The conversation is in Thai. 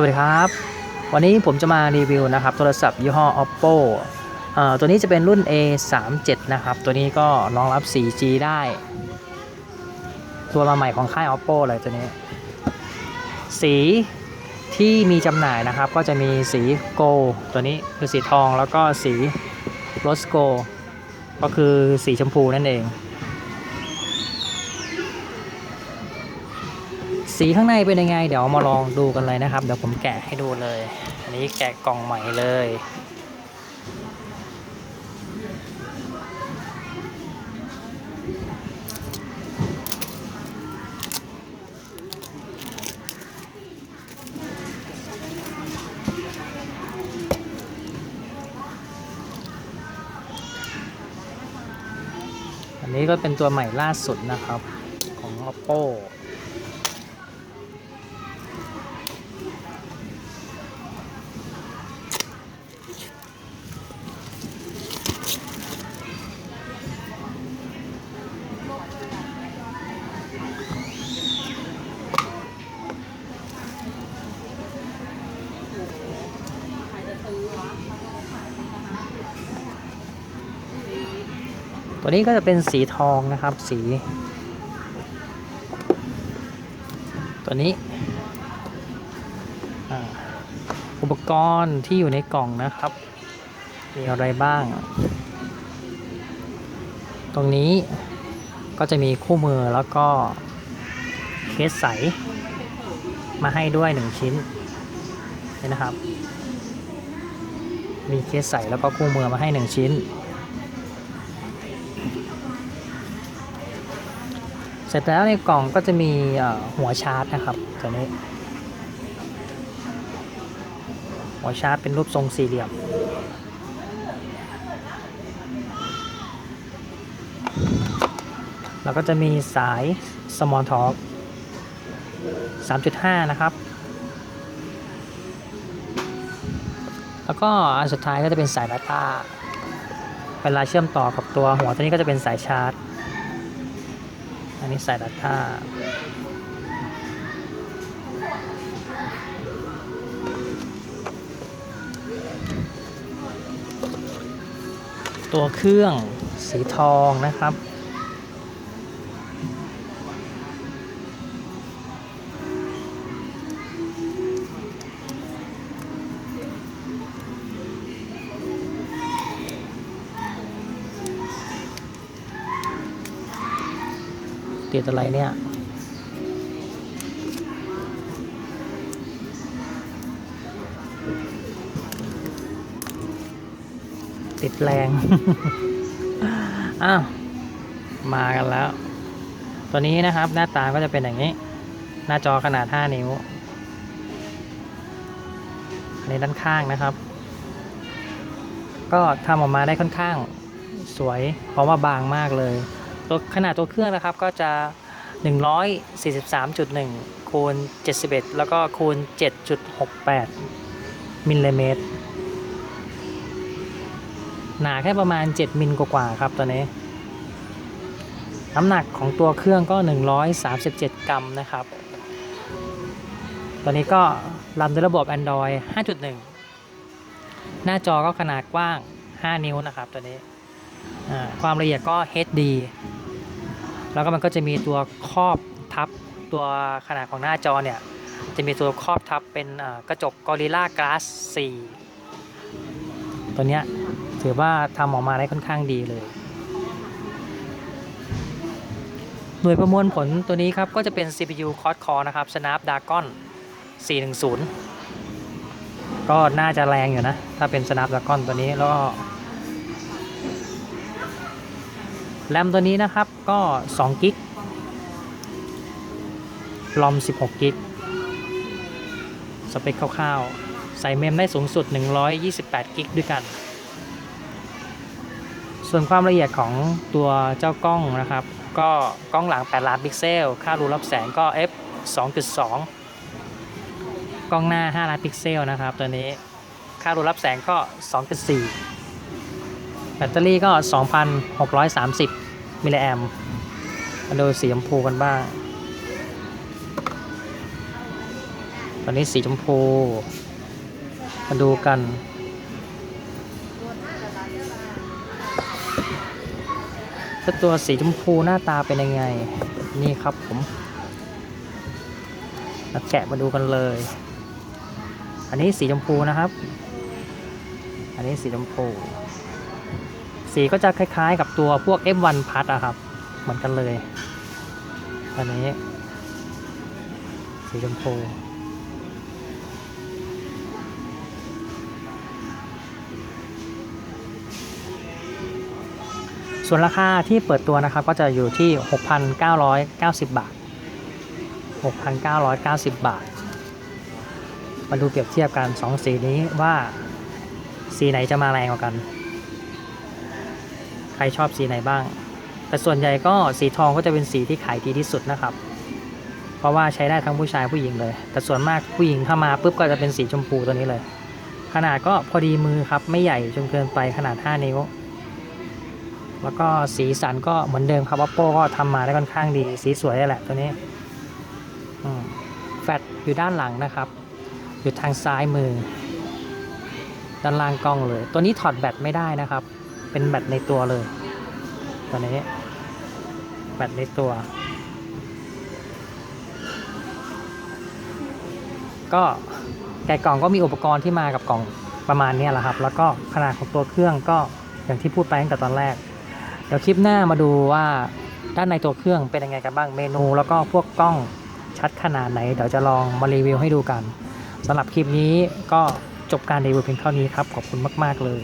วัสดีครับ วันนี้ผมจะมารีวิวนะครับโทรศัพท์ยี่ห้อ oppo ตัวนี้จะเป็นรุ่น a 3 7นะครับ ตัวนี้ก็รองรับ 4G ได้ ตัวมาใหม่ของค่าย oppo เลยตัวนี้ สีที่มีจำหน่ายนะครับ ก็จะมีสีโกลตัวนี้คือสีทองแล้วก็สีโรสโกก็คือสีชมพูนั่นเอง สีข้างในเป็นยังไง เดี๋ยวมาลองดูกันเลยนะครับ เดี๋ยวผมแกะให้ดูเลย อันนี้แกะกล่องใหม่เลย อันนี้ก็เป็นตัวใหม่ล่าสุดนะครับของ oppo ตัวนี้ก็จะเป็นสีทองนะครับ สี ตัวนี้ อุปกรณ์ที่อยู่ในกล่องนะครับ มีอะไรบ้าง ตรงนี้ก็จะมีคู่มือแล้วก็เคสใส มาให้ด้วยหนึ่งชิ้นนี่นะครับ มีเคสใสแล้วก็คู่มือมาให้หนึ่งชิ้น เสร็จแล้วในกล่องก็จะมีหัวชาร์จนะครับตัวนี้ หัวชาร์จเป็นรูปทรงสี่เหลี่ยม แล้วก็จะมีสาย Small Talk 3.5 นะครับ แล้วก็อันสุดท้ายก็จะเป็นสาย Data เวลาเชื่อมต่อกับตัวหัวตัวนี้ก็จะเป็นสายชาร์จ อันนี้สาย Data ตัวเครื่องสีทองนะครับ ติดอะไรเนี่ยติดแรง อ้าว มากันแล้ว ตัวนี้นะครับ หน้าตาก็จะเป็นอย่างนี้ หน้าจอขนาด 5 นิ้ว ในด้านข้างนะครับ ก็ทำออกมาได้ค่อนข้าง สวย เพราะว่าบางมากเลย ตัวขนาดตัวเครื่องนะครับก็จะ 143.1 คูณ 71 แล้วก็คูณ 7.68 มิลลิเมตร หนาแค่ประมาณ 7 มิลกว่าๆครับตัวนี้ น้ำหนักของตัวเครื่องก็ 137 กรัมนะครับ ตัวนี้ก็รันด้วยระบบ Android 5.1 หน้าจอก็ขนาดกว้าง 5 นิ้วนะครับตัวนี้ ความละเอียดก็ HD แล้วก็มันก็จะมีตัวครอบทับตัวขนาดของหน้าจอเนี่ยจะมีตัวครอบทับเป็นกระจก Gorilla Glass 4ตัวเนี้ยถือว่าทำออกมาได้ค่อนข้างดีเลย หน่วยประมวลผลตัวนี้ครับ ก็จะเป็น CPU Quad Core นะครับ Snapdragon 410 ก็น่าจะแรงอยู่นะ ถ้าเป็น Snapdragon ตัวนี้แล้ว แรมตัวนี้นะครับก็2กิกลอม 16กิกสเปคคร่าวๆ ใส่เมมได้สูงสุด 128กิกด้วยกัน ส่วนความละเอียดของตัวเจ้ากล้องนะครับ ก็กล้องหลัง 8 ล้านพิกเซล ค่ารูรับแสงก็ f 2.2 กล้องหน้า 5 ล้านพิกเซลนะครับตัวนี้ ค่ารูรับแสงก็ 2.4 แบตเตอรี่ก็ 2,630 มิลลิแอมมาดูสีชมพูกันบ้างตัวนี้สีชมพู มาดูกัน ถ้าตัวสีชมพูหน้าตาเป็นยังไง นี่ครับผมมาแกะมาดูกันเลย อันนี้สีชมพูนะครับ อันนี้สีชมพู สีก็จะคล้ายๆ กับตัวพวก F1 พัดอะครับ เหมือนกันเลยอันนี้ สีชมพูส่วนราคาที่เปิดตัวนะครับก็จะอยู่ที่ 6,990 บาท 6,990 บาท มาดูเปรียบเทียบกัน 2 สีนี้ว่าสีไหนจะมาแรงกว่ากัน ใครชอบสีไหนบ้าง แต่ส่วนใหญ่ก็สีทองก็จะเป็นสีที่ขายดีที่สุดนะครับ เพราะว่าใช้ได้ทั้งผู้ชายผู้หญิงเลย แต่ส่วนมากผู้หญิงถ้ามาปุ๊บก็จะเป็นสีชมพูตัวนี้เลย ขนาดก็พอดีมือครับ ไม่ใหญ่จนเกินไปขนาด 5 นิ้ว แล้วก็สีสันก็เหมือนเดิมครับ oppo ก็ทำมาได้ค่อนข้างดี สีสวยเลยแหละตัวนี้แฟลชอยู่ด้านหลังนะครับอยู่ทางซ้ายมือด้านล่างกล้องเลย ตัวนี้ถอดแบตไม่ได้นะครับ เป็นแบตในตัวเลย ตัวนี้ แบตในตัว ก็แกะกล่องก็มีอุปกรณ์ที่มากับกล่องประมาณนี้แหละครับ แล้วก็ขนาดของตัวเครื่องก็อย่างที่พูดไปตั้งแต่ตอนแรก เดี๋ยวคลิปหน้ามาดูว่าด้านในตัวเครื่องเป็นยังไงกันบ้างเมนู แล้วก็พวกกล้องชัดขนาดไหน เดี๋ยวจะลองมารีวิวให้ดูกันสำหรับคลิปนี้ก็จบการรีวิวเพียงเท่านี้ครับ ขอบคุณมาก ๆ เลย